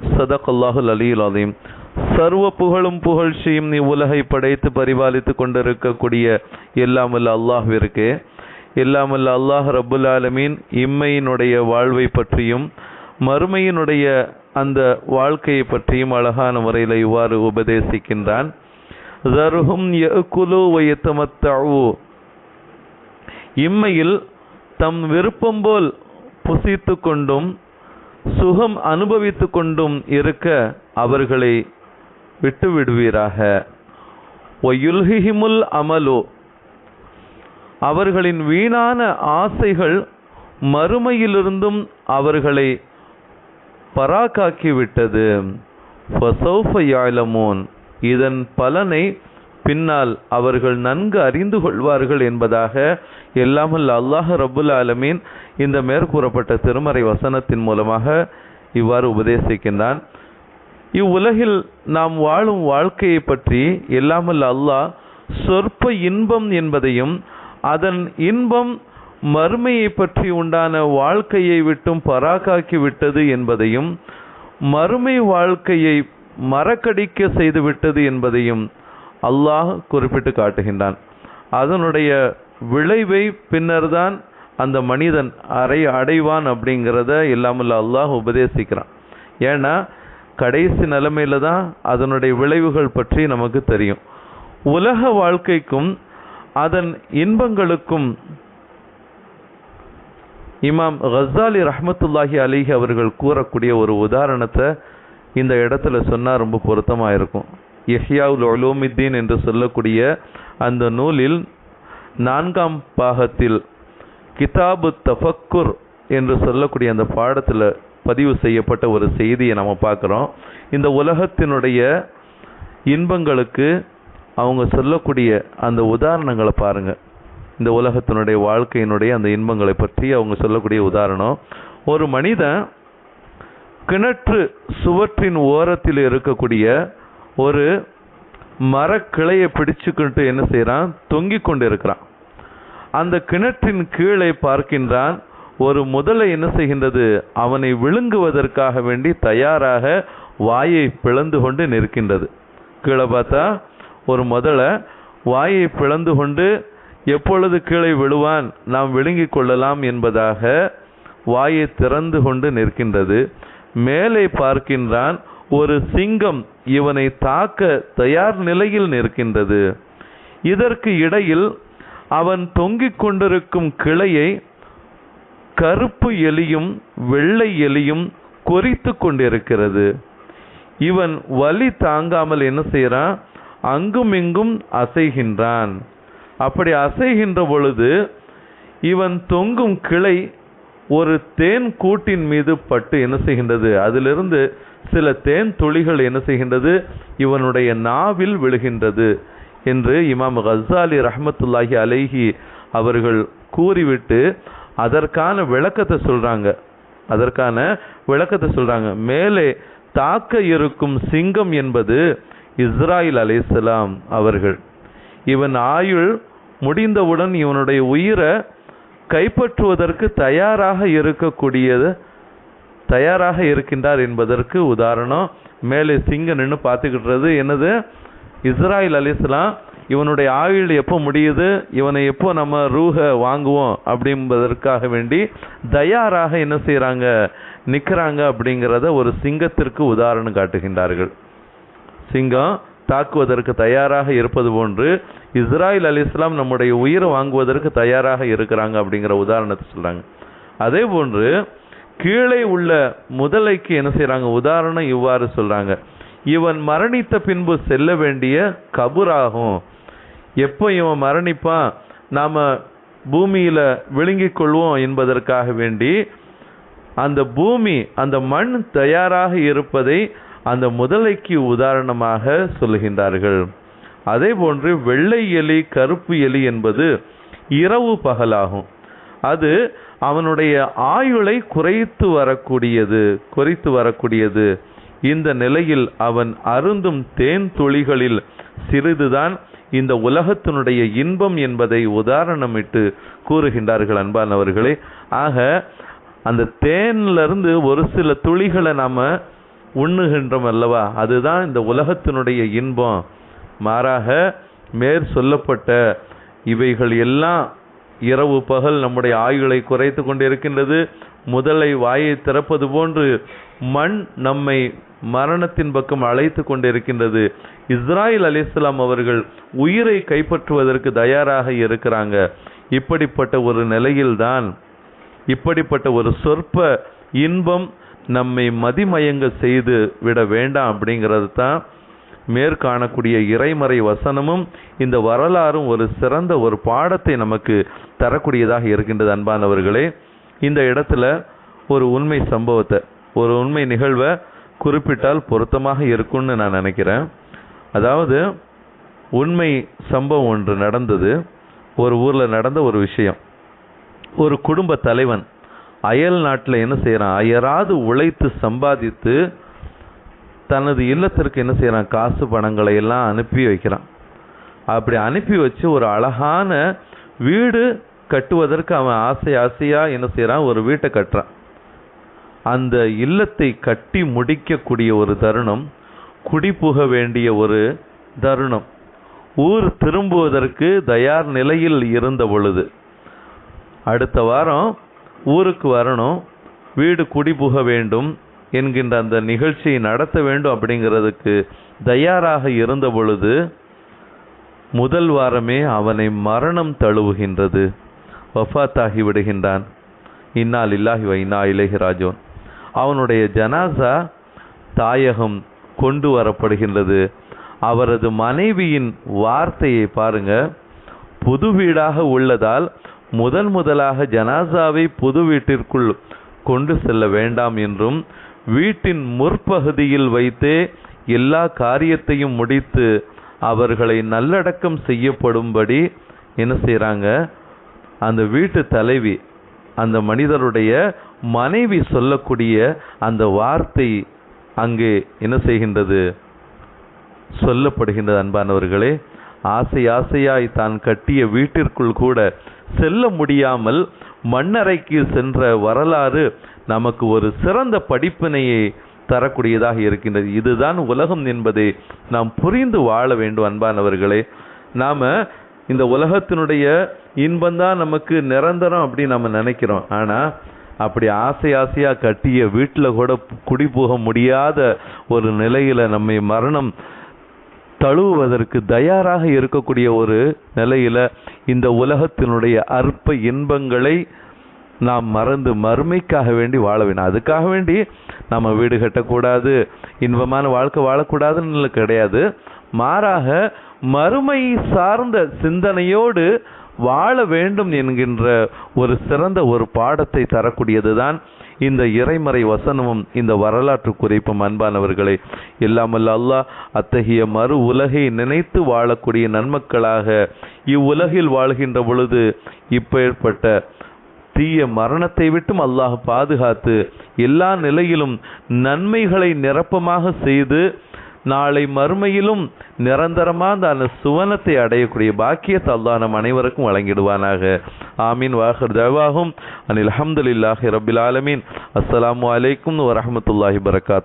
சதகுல்லாஹுல் அலியுல் அலீம். சர்வ புகழும் புகழ்ச்சியும் நீ உலகை படைத்து பரிபாலித்து கொண்டிருக்கக்கூடிய எல்லாமல்ல அல்லாஹ்விற்கு. எல்லாமல்ல அல்லாஹ் ரபுல் ஆலமீன் இம்மையினுடைய வாழ்வை பற்றியும் மறுமையினுடைய அந்த வாழ்க்கையை பற்றியும் அழகான முறையில் இவ்வாறு உபதேசிக்கின்றான். தருகும் எக்குலு வயத்தமத்தாவு இம்மையில் தம் விருப்பம் போல் புசித்து கொண்டும் சுகம் அனுபவித்து கொண்டும் இருக்க அவர்களை விட்டு விடுவீராக ஒயுல்ஹிமுல் அமலு. அவர்களின் வீணான ஆசைகள் மறுமையிலிருந்தும் அவர்களை பராக்காக்கி விட்டது இதன் பலனை பின்னால் அவர்கள் நன்கு அறிந்து கொள்வார்கள் என்பதாக எல்லாமல் அல்லாஹ் ரபுல் ஆலமீன் இந்த மேற்கூறப்பட்ட திருமறை வசனத்தின் மூலமாக இவ்வாறு உபதேசிக்கின்றான். இவ்வுலகில் நாம் வாழும் வாழ்க்கையை பற்றி எல்லாமல் அல்லாஹ் சொற்ப இன்பம் என்பதையும் அதன் இன்பம் மறுமையை பற்றி உண்டான வாழ்க்கையை விட்டும் பராக்காக்கி விட்டது என்பதையும் மறுமை வாழ்க்கையை மறக்கடிக்க செய்து விட்டது என்பதையும் அல்லாஹ் குறிப்பிட்டு காட்டுகின்றான். அதனுடைய விளைவை பின்னர்தான் அந்த மனிதன் அறை அடைவான் அப்படிங்கிறத இல்லாமல் அல்லாஹ் உபதேசிக்கிறான். ஏன்னா கடைசி நிலைமையில தான் அதனுடைய விளைவுகள் பற்றி நமக்கு தெரியும். உலக வாழ்க்கைக்கும் அதன் இன்பங்களுக்கும் இமாம் ஹசாலி ரஹமத்துல்லாஹி அலிஹி அவர்கள் கூறக்கூடிய ஒரு உதாரணத்தை இந்த இடத்துல சொன்னால் ரொம்ப பொருத்தமாக இருக்கும். இஹ்யாவுல் ஒலோமித்தீன் என்று சொல்லக்கூடிய அந்த நூலில் நான்காம் பாகத்தில் கிதாபு தஃபக்குர் என்று சொல்லக்கூடிய அந்த பாடத்தில் பதிவு செய்யப்பட்ட ஒரு செய்தியை நம்ம பார்க்குறோம். இந்த உலகத்தினுடைய இன்பங்களுக்கு அவங்க சொல்லக்கூடிய அந்த உதாரணங்களை பாருங்கள் இந்த உலகத்தினுடைய வாழ்க்கையினுடைய அந்த இன்பங்களை பற்றி அவங்க சொல்லக்கூடிய உதாரணம். ஒரு மனிதன் கிணற்று சுவற்றின் ஓரத்தில் இருக்கக்கூடிய ஒரு மரக்கிளையை பிடிச்சுக்கிட்டு என்ன செய்கிறான் தொங்கிக் கொண்டு இருக்கிறான் அந்த கிணற்றின் கீழே பார்க்கின்றான். ஒரு முதலை என்ன செய்கின்றது? அவனை விழுங்குவதற்காக வேண்டி தயாராக வாயை பிளந்து கொண்டு நிற்கின்றது. கீழே பார்த்தா ஒரு முதலை வாயை பிளந்து கொண்டு எப்பொழுது கீழே விழுவான்? நாம் விழுங்கிக் கொள்ளலாம் என்பதாக வாயை திறந்து கொண்டு நிற்கின்றது. மேலே பார்க்கின்றான் ஒரு சிங்கம் இவனை தாக்க தயார் நிலையில் நிற்கின்றது. இதற்கு இடையில் அவன் தொங்கிக் கொண்டிருக்கும் கிளையை கருப்பு எலியும் வெள்ளை எலியும் கொறித்து கொண்டிருக்கிறது. இவன் வலி தாங்காமல் என்ன செய்கிறான்? அங்கும் இங்கும் அசைகின்றான். அப்படி அசைகின்ற பொழுது இவன் தொங்கும் கிளை ஒரு தேன் கூட்டின் மீது பட்டு என்ன செய்கின்றது? அதிலிருந்து சில தேன் துளிகள் என்ன செய்கின்றது? இவனுடைய நாவில் விழுகின்றது. என்று இமாம் கசாலி ரஹமத்துல்லாஹி அலைஹி அவர்கள் கூறிவிட்டு அதற்கான விளக்கத்தை சொல்கிறாங்க அதற்கான விளக்கத்தை சொல்கிறாங்க மேலே தாக்க இருக்கும் சிங்கம் என்பது இஸ்ராயில் அலைசலாம் அவர்கள். இவன் ஆயுள் முடிந்தவுடன் இவனுடைய உயிரை கைப்பற்றுவதற்கு தயாராக இருக்கக்கூடியது தயாராக இருக்கின்றார் என்பதற்கு உதாரணம். மேலே சிங்கம் நின்று பார்த்துக்கிட்டுறது என்னது? இஸ்ராயில் அலிஸ்லாம் இவனுடைய ஆயுள் எப்போ முடியுது? இவனை எப்போ நம்ம ரூஹ வாங்குவோம் அப்படின்பதற்காக வேண்டி தயாராக என்ன செய்கிறாங்க நிற்கிறாங்க அப்படிங்கிறத ஒரு சிங்கத்திற்கு உதாரணம் காட்டுகின்றார்கள். சிங்கம் தாக்குவதற்கு தயாராக இருப்பது போன்று இஸ்ராயில் அலி இஸ்லாம் நம்முடைய உயிரை வாங்குவதற்கு தயாராக இருக்கிறாங்க அப்படிங்கிற உதாரணத்தை சொல்கிறாங்க அதே போன்று கீழே உள்ள முதலைக்கு என்ன செய்கிறாங்க உதாரணம் இவ்வாறு சொல்கிறாங்க இவன் மரணித்த பின்பு செல்ல வேண்டிய கபுராகும். எப்போ இவன் மரணிப்பான்? நாம் பூமியில் விழுங்கிக் கொள்வோம் என்பதற்காக வேண்டி அந்த பூமி அந்த மண் தயாராக இருப்பதை அந்த முதலைக்கு உதாரணமாக சொல்லுகின்றார்கள். அதே போன்று வெள்ளை எலி கருப்பு எலி என்பது இரவு பகலாகும். அது அவனுடைய ஆயுளை குறைத்து வரக்கூடியது குறைத்து வரக்கூடியது. இந்த நிலையில் அவன் அருந்தும் தேன் துளிகளில் சிறிதுதான் இந்த உலகத்தினுடைய இன்பம் என்பதை உதாரணமிட்டு கூறுகின்றார்கள் அன்பானவர்களே. ஆக அந்த தேன்லேருந்து ஒரு சில துளிகளை நாம் உண்ணுகின்றோம் அல்லவா? அதுதான் இந்த உலகத்தினுடைய இன்பம். மாறாக மேற் சொல்லப்பட்ட இவைகள் எல்லாம் இரவு பகல் நம்முடைய ஆயுளை குறைத்து கொண்டிருக்கின்றது. முதலை வாயை திறப்பது போன்று மண் நம்மை மரணத்தின் பக்கம் அழைத்து கொண்டிருக்கின்றது. இஸ்ராயில் அலிஸ்லாம் அவர்கள் உயிரை கைப்பற்றுவதற்கு தயாராக இருக்கிறாங்க. இப்படிப்பட்ட ஒரு நிலையில்தான் இப்படிப்பட்ட ஒரு சொற்ப இன்பம் நம்மை மதிமயங்க செய்து விட வேண்டாம் அப்படிங்கிறது தான் மேற்காணக்கூடிய இறைமறை வசனமும் இந்த வரலாறும் ஒரு சிறந்த ஒரு பாடத்தை நமக்கு தரக்கூடியதாக இருக்கின்றது அன்பானவர்களே. இந்த இடத்துல ஒரு உண்மை சம்பவத்தை ஒரு உண்மை நிகழ்வை குறிப்பிட்டால் பொருத்தமாக இருக்கும்னு நான் நினைக்கிறேன். அதாவது உண்மை சம்பவம் ஒன்று நடந்தது. ஒரு ஊரில் நடந்த ஒரு விஷயம். ஒரு குடும்ப தலைவன் அயல் நாட்டில் என்ன செய்கிறான் அயராது உழைத்து சம்பாதித்து தனது இல்லத்திற்கு என்ன செய்கிறான் காசு பணங்களை எல்லாம் அனுப்பி வைக்கிறான். அப்படி அனுப்பி வச்சு ஒரு அழகான வீடு கட்டுவதற்கு அவன் ஆசை ஆசையாக என்ன செய்கிறான் ஒரு வீட்டை கட்டுறான். அந்த இல்லத்தை கட்டி முடிக்கக்கூடிய ஒரு தருணம் குடிபுக வேண்டிய ஒரு தருணம். ஊர் திரும்புவதற்கு தயார் நிலையில் இருந்த பொழுது அடுத்த வாரம் ஊருக்கு வரணும் வீடு குடிபுக வேண்டும் என்கின்ற அந்த நிகழ்ச்சியை நடத்த வேண்டும் அப்படிங்கிறதுக்கு தயாராக இருந்த பொழுது முதல் வாரமே அவனை மரணம் தழுவுகின்றது. வஃபாத்தாகி விடுகின்றான். இன்னால் இல்லாஹி வைனா இலேஹி ராஜோன். அவனுடைய ஜனாசா தாயகம் கொண்டு வரப்படுகின்றது. அவரது மனைவியின் வார்த்தையை பாருங்க. புது வீடாக உள்ளதால் முதன் முதலாக ஜனாசாவை புது வீட்டிற்குள் கொண்டு செல்ல வேண்டாம் என்றும் வீட்டின் முற்பகுதியில் வைத்தே எல்லா காரியத்தையும் முடித்து அவர்களை நல்லடக்கம் செய்யப்படும்படி என்ன செய்கிறாங்க அந்த வீட்டு தலைவி அந்த மனிதருடைய மனைவி சொல்லக்கூடிய அந்த வார்த்தை அங்கே என்ன செய்கின்றது? சொல்லப்படுகின்றது அன்பானவர்களே. ஆசை ஆசையாய் தான் கட்டிய வீட்டிற்குள் கூட செல்ல முடியாமல் மண்ணறைக்கு சென்ற வரலாறு நமக்கு ஒரு சிறந்த படிப்பினையை தரக்கூடியதாக இருக்கின்றது. இதுதான் உலகம் என்பதை நாம் புரிந்து வாழ வேண்டும் அன்பானவர்களே. நாம் இந்த உலகத்தினுடைய இன்பந்தான் நமக்கு நிரந்தரம் அப்படின்னு நம்ம நினைக்கிறோம். ஆனால் அப்படி ஆசை ஆசையாக கட்டிய வீட்டில் கூட குடி போக முடியாத ஒரு நிலையில் நம்மை மரணம் தழுவுவதற்கு தயாராக இருக்கக்கூடிய ஒரு நிலையில் இந்த உலகத்தினுடைய அற்ப இன்பங்களை நாம் மறந்து மறுமைக்காக வேண்டி வாழ வேண்டும் அதுக்காக வேண்டி நம்ம வீடு கட்டக்கூடாது இன்பமான வாழ்க்கை வாழக்கூடாதுன்னு கிடையாது. மாறாக மறுமை சார்ந்த சிந்தனையோடு வாழ வேண்டும் என்கின்ற ஒரு சிறந்த ஒரு பாடத்தை தரக்கூடியதுதான் இந்த இறைமறை வசனமும் இந்த வரலாற்று குறிப்பும் அன்பானவர்களே. இல்லாமல் அல்லாஹ் அத்தகைய மறு உலகை நினைத்து வாழக்கூடிய நன்மக்களாக இவ்வுலகில் வாழ்கின்ற பொழுது இப்பேற்பட்ட தீய மரணத்தை விட்டும் அல்லாஹ் பாதுகாத்து எல்லா நிலையிலும் நன்மைகளை நிரப்பமாக செய்து நாளை மறுமையிலும் நிரந்தரமாக அந்த சுவனத்தை அடையக்கூடிய பாக்கியத்தை அல்லாஹ் நம் அனைவருக்கும் வழங்கிடுவானாக. ஆமீன். வாஹர் ஜவாகும் அனில் அஹமதுல்லாஹி ரபில் ஆலமீன். அஸ்லாம் வலைக்கம் வரமத்துல்லாஹி வரகாத்து